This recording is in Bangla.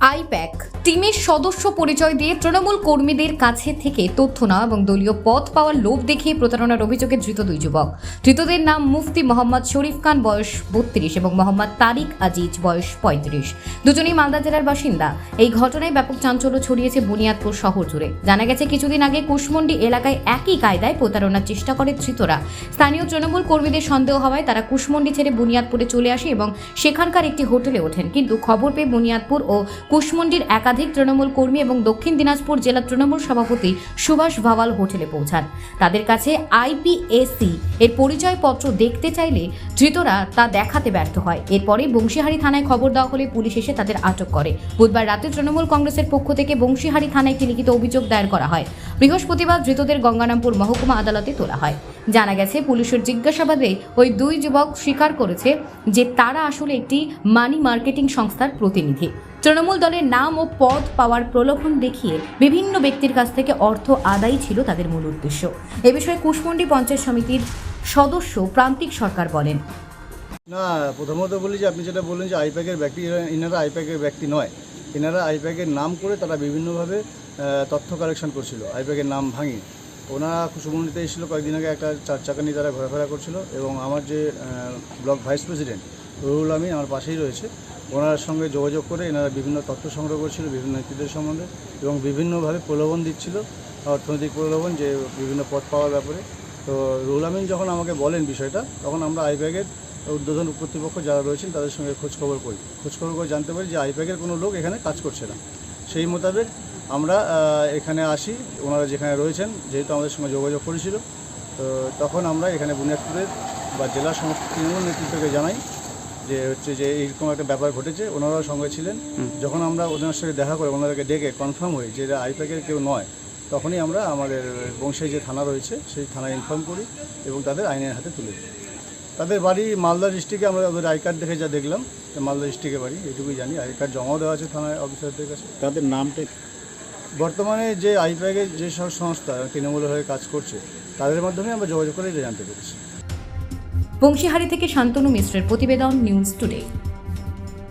IPAC টিমের সদস্য পরিচয় দিয়ে তৃণমূল কর্মীদের কাছে থেকে তথ্য নেওয়া এবং দলীয় পদ পাওয়ার লোভ দেখিয়ে প্রতারণার অভিযোগে ধৃত দুই যুবক। ধৃতদের নাম মুফতি মোহাম্মদ শরীফ খান, বয়স বত্রিশ, এবং মোহাম্মদ তারিক আজিজ, বয়স পঁয়ত্রিশ। দুজনেই মালদা জেলার বাসিন্দা। এই ঘটনায় ব্যাপক চাঞ্চল্য ছড়িয়েছে বুনিয়াদপুর শহর জুড়ে। জানা গেছে, কিছুদিন আগে কুশমন্ডি এলাকায় একই কায়দায় প্রতারণার চেষ্টা করে ধৃতরা। স্থানীয় তৃণমূল কর্মীদের সন্দেহ হওয়ায় তারা কুশমন্ডি ছেড়ে বুনিয়াদপুরে চলে আসে এবং সেখানকার একটি হোটেলে ওঠেন। কিন্তু খবর পেয়ে বুনিয়াদপুর ও কুশমন্ডির একাধিক তৃণমূল কর্মী এবং দক্ষিণ দিনাজপুর জেলা তৃণমূল সভাপতি সুভাষ ভাওয়াল হোটেলে পৌঁছান। তাদের কাছে আইপিএসসি এর পরিচয়পত্র দেখতে চাইলে ধৃতরা তা দেখাতে ব্যর্থ হয়। এরপরে বংশীহারি থানায় খবর দেওয়া হলে পুলিশ এসে তাদের আটক করে। বুধবার রাতে তৃণমূল কংগ্রেসের পক্ষ থেকে বংশীহারি থানায় একটি লিখিত অভিযোগ দায়ের করা হয়। বৃহস্পতিবার ধৃতদের গঙ্গারামপুর মহকুমা আদালতে তোলা হয়। জানা গেছে, পুলিশের জিজ্ঞাসাবাদে ওই দুই যুবক স্বীকার করেছে যে তারা আসলে একটি মানি মার্কেটিং সংস্থার প্রতিনিধি। তৃণমূল দলের নাম ও পদ পাওয়ার প্রলোভন দেখিয়ে বিভিন্ন ব্যক্তির কাছ থেকে অর্থ আদায় ছিল তাদের মূল উদ্দেশ্য। এ বিষয়ে কুশমন্ডি পঞ্চায়েত সমিতির সদস্য প্রান্তিক সরকার বলেন। না, প্রথমত বলি যে আপনি যেটা বললেন যে আইপ্যাকের ব্যক্তি এনারা আইপ্যাকের ব্যক্তি নয়। এনারা আইপ্যাকের নাম করে তারা বিভিন্নভাবে তথ্য কালেকশন করছিল। আইপ্যাকের নাম ভাঙিয়ে। ওনারা কুসুমন্ডিতে এসেছিল কয়েকদিন আগে একটা চার চাকা নিয়ে তারা ঘোরাফেরা করছিল এবং আমার যে block vice president Ruhul Amin আমার পাশেই রয়েছে। ওনার সঙ্গে যোগাযোগ করে এনারা বিভিন্ন তথ্য সংগ্রহ করছিল, বিভিন্ন নেতৃত্বের সম্বন্ধে এবং বিভিন্নভাবে প্রলোভন দিচ্ছিল, অর্থনৈতিক প্রলোভন যে বিভিন্ন পথ পাওয়ার ব্যাপারে। তো রুহুল আমিন যখন আমাকে বলেন বিষয়টা, তখন আমরা আইপ্যাকের উদ্বোধন কর্তৃপক্ষ যারা রয়েছেন তাদের সঙ্গে খোঁজখবর করি। খোঁজখবর করে জানতে পারি যে আইপ্যাকের কোনো লোক এখানে কাজ করছে না। সেই মোতাবেক আমরা এখানে আসি ওনারা যেখানে রয়েছেন যেহেতু আমাদের সঙ্গে যোগাযোগ করেছিল তো তখন আমরা এখানে বুনিয়াদপুরের বা জেলা সমস্ত তৃণমূল নেতৃত্বকে জানাই যে হচ্ছে যে এইরকম একটা ব্যাপার ঘটেছে। ওনারাও সঙ্গে ছিলেন। যখন আমরা ওনার সঙ্গে দেখা করে ওনাদেরকে ডেকে কনফার্ম হই যে এরা আইপ্যাকের কেউ নয় তখনই আমরা আমাদের বংশে যে থানা রয়েছে সেই থানায় ইনফর্ম করি এবং তাদের আইনের হাতে তুলে দিই। তাদের বাড়ি মালদা ডিস্ট্রিক্টে আমরা ওদের আই কার্ড দেখে যা দেখলাম মালদা ডিস্ট্রিক্টে বাড়ি এটুকুই জানি। আই কার্ড জমাও দেওয়া আছে থানায় অফিসারদের কাছে। তাদের নামটা বর্তমানে যে আইপ্যাগের যে সব সংস্থা, তৃণমূলের হয়ে কাজ করছে, তাদের মাধ্যমে আমরা যোগাযোগ করে এটা জানতে পেরেছি। বংশীহারি থেকে শান্তনু মিশ্রের প্রতিবেদন নিউজ টুডে।